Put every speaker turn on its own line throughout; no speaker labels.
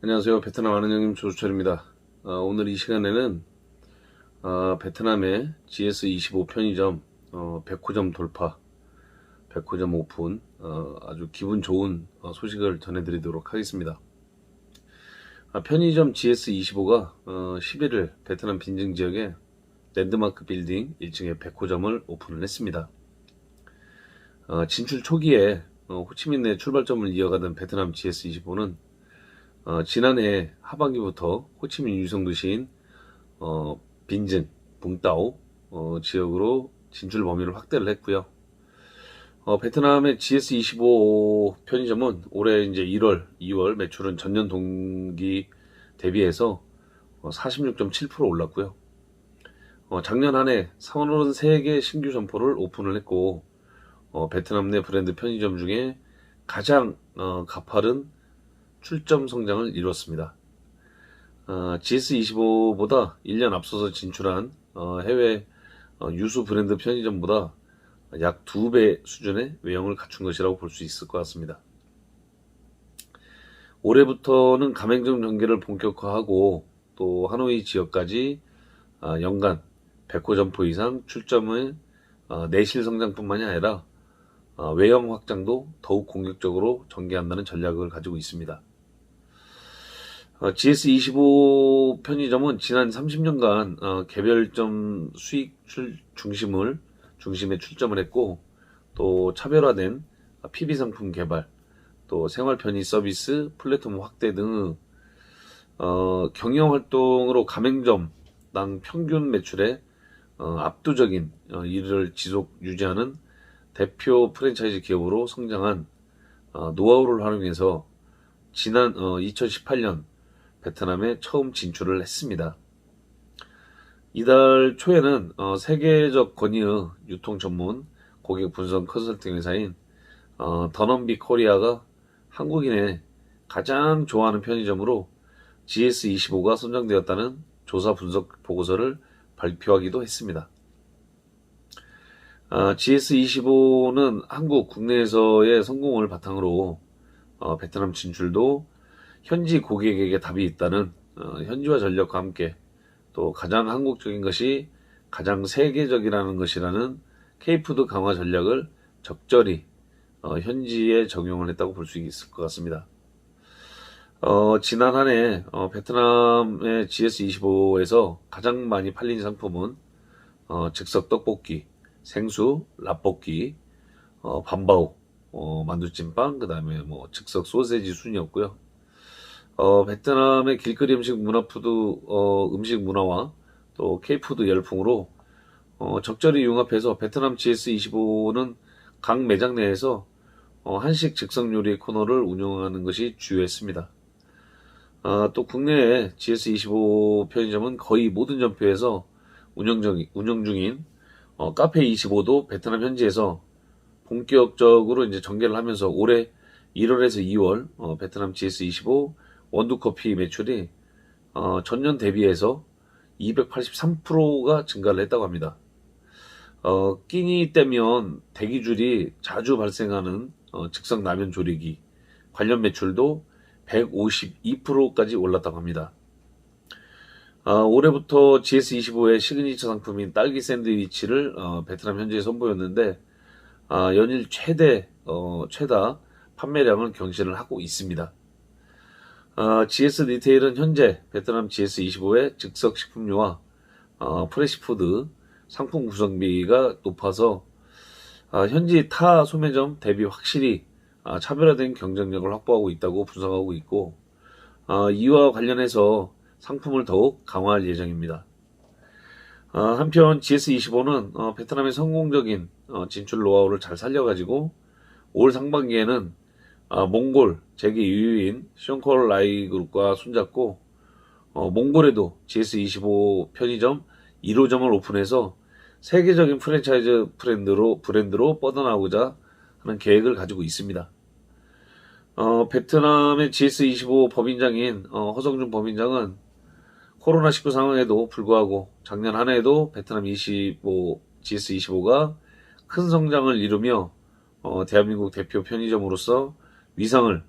안녕하세요. 베트남 아는 형님 조수철입니다. 어, 오늘 이 시간에는 어, 베트남의 GS25 편의점 어, 100호점 돌파, 100호점 오픈 어, 아주 기분 좋은 어, 소식을 전해드리도록 하겠습니다. 아, 편의점 GS25가 어, 11일 베트남 빈증 지역에 랜드마크 빌딩 1층에 100호점을 오픈을 했습니다. 어, 진출 초기에 어, 호치민내 출발점을 이어가던 베트남 GS25는 어, 지난해 하반기부터 호치민 유성 도시인 어, 빈증, 붕따오 어, 지역으로 진출 범위를 확대를 했고요. 어, 베트남의 GS25 편의점은 올해 이제 1월, 2월 매출은 전년 동기 대비해서 어, 46.7% 올랐고요. 어, 작년 한 해 33개 신규 점포를 오픈을 했고 어, 베트남 내 브랜드 편의점 중에 가장 어, 가파른 출점 성장을 이뤘습니다. 어, GS25보다 1년 앞서서 진출한 어, 해외 어, 유수 브랜드 편의점보다 약 2배 수준의 외형을 갖춘 것이라고 볼 수 있을 것 같습니다. 올해부터는 가맹점 전개를 본격화하고 또 하노이 지역까지 아, 연간 100호 점포 이상 출점의 어, 내실 성장뿐만이 아니라 어, 외형 확장도 더욱 공격적으로 전개한다는 전략을 가지고 있습니다. 어, GS25 편의점은 지난 30년간 어, 개별점 수익 출, 중심을 중심에 출점을 했고 또 차별화된 PB 상품 개발, 또 생활 편의 서비스 플랫폼 확대 등 어, 경영 활동으로 가맹점당 평균 매출의 어, 압도적인 어, 일을 지속 유지하는 대표 프랜차이즈 기업으로 성장한 어, 노하우를 활용해서 지난 2018년 베트남에 처음 진출을 했습니다. 이달 초에는 어, 세계적 권위의 유통 전문 고객 분석 컨설팅 회사인 어, 더넘비 코리아가 한국인의 가장 좋아하는 편의점으로 GS25가 선정되었다는 조사 분석 보고서를 발표하기도 했습니다. 아, GS25는 한국 국내에서의 성공을 바탕으로 어, 베트남 진출도 현지 고객에게 답이 있다는 어, 현지화 전략과 함께 또 가장 한국적인 것이 가장 세계적이라는 것이라는 K푸드 강화 전략을 적절히 어, 현지에 적용을 했다고 볼 수 있을 것 같습니다. 어, 지난 한해 어, 베트남의 GS25에서 가장 많이 팔린 상품은 어, 즉석 떡볶이, 생수, 라볶이, 어, 밤바오, 어, 만두찜빵, 그 다음에 뭐 즉석 소세지 순이었고요. 어, 베트남의 길거리 음식 문화 푸드, 어, 음식 문화와 또 K푸드 열풍으로 어, 적절히 융합해서 베트남 GS25는 각 매장 내에서 어, 한식 즉석 요리 코너를 운영하는 것이 주요했습니다. 아, 또 국내에 GS25 편의점은 거의 모든 점포에서 운영, 중, 운영 중인 어, 카페 25도 베트남 현지에서 본격적으로 이제 전개를 하면서 올해 1월에서 2월 어, 베트남 GS25 원두커피 매출이 어, 전년 대비해서 283%가 증가를 했다고 합니다. 어, 끼니 때면 대기줄이 자주 발생하는 어, 즉석 라면 조리기 관련 매출도 152%까지 올랐다고 합니다. 아, 올해부터 GS25의 시그니처 상품인 딸기 샌드위치를 어, 베트남 현지에 선보였는데 아, 연일 최대 어, 최다 판매량을 경신을 하고 있습니다. 아, GS 리테일은 현재 베트남 GS25의 즉석 식품류와 어, 프레시푸드 상품 구성비가 높아서 아, 현지 타 소매점 대비 확실히 아, 차별화된 경쟁력을 확보하고 있다고 분석하고 있고 아, 이와 관련해서 상품을 더욱 강화할 예정입니다. 아, 한편 GS25는 어, 베트남의 성공적인 어, 진출 노하우를 잘 살려가지고 올 상반기에는 아, 몽골 재계 유유인 쇼콜 라이 그룹과 손잡고 어, 몽골에도 GS25 편의점 1호점을 오픈해서 세계적인 프랜차이즈 브랜드로 브랜드로 뻗어나오고자 하는 계획을 가지고 있습니다. 어, 베트남의 GS25 법인장인 어, 허성준 법인장은 코로나19 상황에도 불구하고 작년 한 해에도 베트남 25, GS25가 큰 성장을 이루며 어, 대한민국 대표 편의점으로서 위상을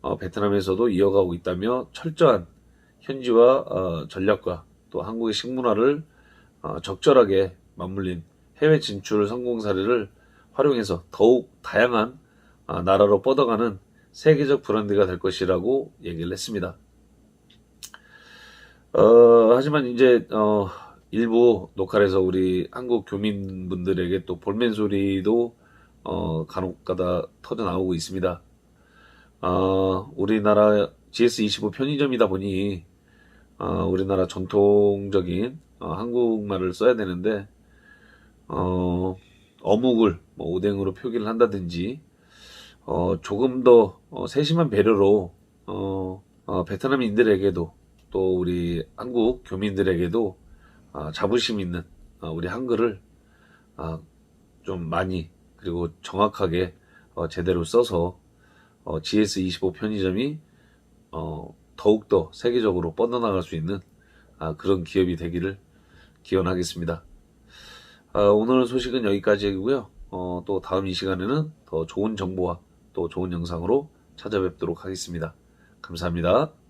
어, 베트남에서도 이어가고 있다며 철저한 현지화 어, 전략과 또 한국의 식문화를 어, 적절하게 맞물린 해외 진출 성공 사례를 활용해서 더욱 다양한 아, 나라로 뻗어가는 세계적 브랜드가 될 것이라고 얘기를 했습니다. 어, 하지만 이제 어, 일부 녹화에서 우리 한국 교민분들에게 또 볼멘 소리도 어, 간혹가다 터져 나오고 있습니다. 어, 우리나라 GS25 편의점이다 보니 어, 우리나라 전통적인 어, 한국말을 써야 되는데 어, 어묵을 뭐 오뎅으로 표기를 한다든지 어, 조금 더 어, 세심한 배려로 어, 어, 베트남인들에게도 또 우리 한국 교민들에게도 아, 자부심 있는 어, 우리 한글을 아, 좀 많이 그리고 정확하게 어, 제대로 써서 어, GS25 편의점이 어, 더욱더 세계적으로 뻗어나갈 수 있는 아, 그런 기업이 되기를 기원하겠습니다. 아, 오늘 소식은 여기까지이고요. 어, 또 다음 이 시간에는 더 좋은 정보와 또 좋은 영상으로 찾아뵙도록 하겠습니다. 감사합니다.